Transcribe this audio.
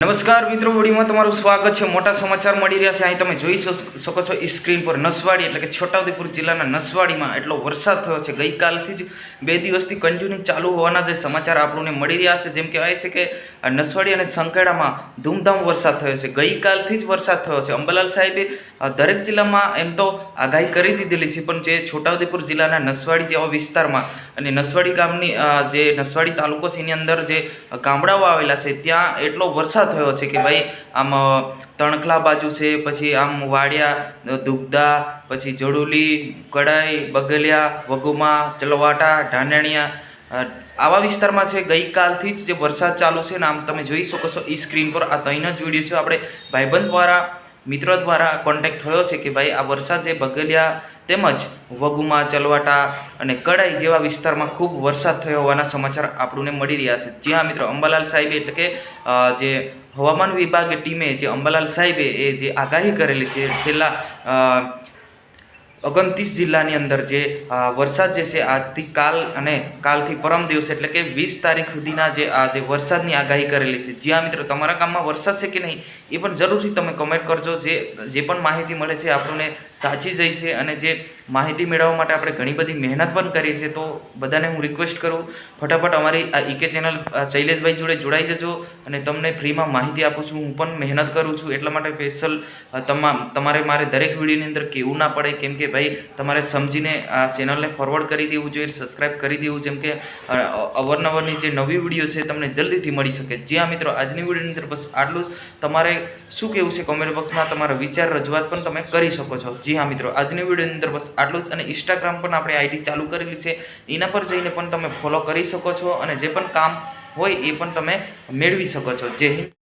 નમસ્કાર મિત્રો વિડીયોમાં તમારું સ્વાગત છે. મોટા સમાચાર મળી રહ્યા છે. અહીં તમે જોઈ શકો છો સ્ક્રીન પર નસવાડી, એટલે કે છોટાઉદેપુર જિલ્લાના નસવાડીમાં એટલો વરસાદ થયો છે. ગઈકાલથી જ બે દિવસથી કન્ટિન્યુ ચાલુ હોવાના જે સમાચાર આપણને મળી રહ્યા છે, જેમ કહેવાય છે કે નસવાડી અને સંખેડામાં ધૂમધામ વરસાદ થયો છે. ગઈકાલથી જ વરસાદ થયો છે. અંબાલાલ સાહેબે દરેક જિલ્લામાં એમ તો આગાહી કરી દીધેલી છે, પણ જે છોટાઉદેપુર જિલ્લાના નસવાડી જેવા વિસ્તારમાં અને નસવાડી ગામની જે નસવાડી તાલુકો છે, એની અંદર જે ગામડાઓ આવેલા છે, ત્યાં એટલો વરસાદ થયો છે કે ભાઈ આમ તણખલા બાજુ છે, પછી આમ વાડિયા દુગદા, પછી જડુલી, કડાઈ, બગલિયા, વગુમા, ચલવાટા, ઢાંડણિયા આવા વિસ્તારમાં છે, ગઈકાલથી જ જે વરસાદ ચાલુ છે ને આમ તમે જોઈ શકો છો એ સ્ક્રીન પર આ ત્રણ જ વીડિયો છે. આપણે ભાઈબંધ દ્વારા મિત્રો દ્વારા કોન્ટેક્ટ થયો છે કે ભાઈ આ વરસાદ છે બગલિયા તેમજ વગુમા, ચલવાટા અને કડાઈ જેવા વિસ્તારમાં ખૂબ વરસાદ થયો હોવાના સમાચાર આપણને મળી રહ્યા છે. જી હા મિત્રો, અંબાલાલ સાહેબે એટલે કે જે હવામાન વિભાગ ટીમે જે અંબાલાલ સાહેબે એ જે આગાહી કરેલી છે, છેલ્લા ઓગણત્રીસ જિલ્લાની અંદર જે વરસાદ જે છે, આજથી કાલ અને કાલથી પરમ દિવસ એટલે કે વીસ તારીખ સુધીના જે, આ જે વરસાદની આગાહી કરેલી છે. જ્યાં મિત્રો તમારા ગામમાં વરસાદ છે કે નહીં, એ પણ જરૂરથી તમે કમેન્ટ કરજો. જે જે પણ માહિતી મળે છે આપણને સાચી જાય છે અને જે માહિતી મેળવવા માટે આપણે ઘણી બધી મહેનત પણ કરીએ છીએ, તો બધાને હું રિક્વેસ્ટ કરું, ફટાફટ અમારી આ ઈકે ચેનલ શૈલેષભાઈ જોડે જોડાઈ જજો અને તમને ફ્રીમાં માહિતી આપું છું. હું પણ મહેનત કરું છું, એટલા માટે સ્પેશિયલ તમામ, તમારે મારે દરેક વિડીયોની અંદર કહેવું ના પડે, કેમ કે ભાઈ તમારે સમજીને આ ચેનલને ફોરવર્ડ કરી દેવું જોઈએ સબસ્ક્રાઈબ કરી દેવું, જેમ કે અવારનવારની જે નવી વીડિયો છે, તમને જલ્દીથી મળી શકે. જ્યાં મિત્રો આજની વિડીયોની અંદર બસ આટલું જ. તમારે શું કહેવું છે કોમેન્ટ બોક્સમાં તમારા વિચાર, રજૂઆત પણ તમે કરી શકો છો. જી હા મિત્રો, આજની વિડીયોની અંદર બસ આટલું જ. અને ઇન્સ્ટાગ્રામ પણ આપણે આઈડી ચાલુ કરેલી છે. એના પર જઈને પણ તમે ફોલો કરી શકો છો અને જે પણ કામ હોય એ પણ તમે મેળવી શકો છો. હિન્દ.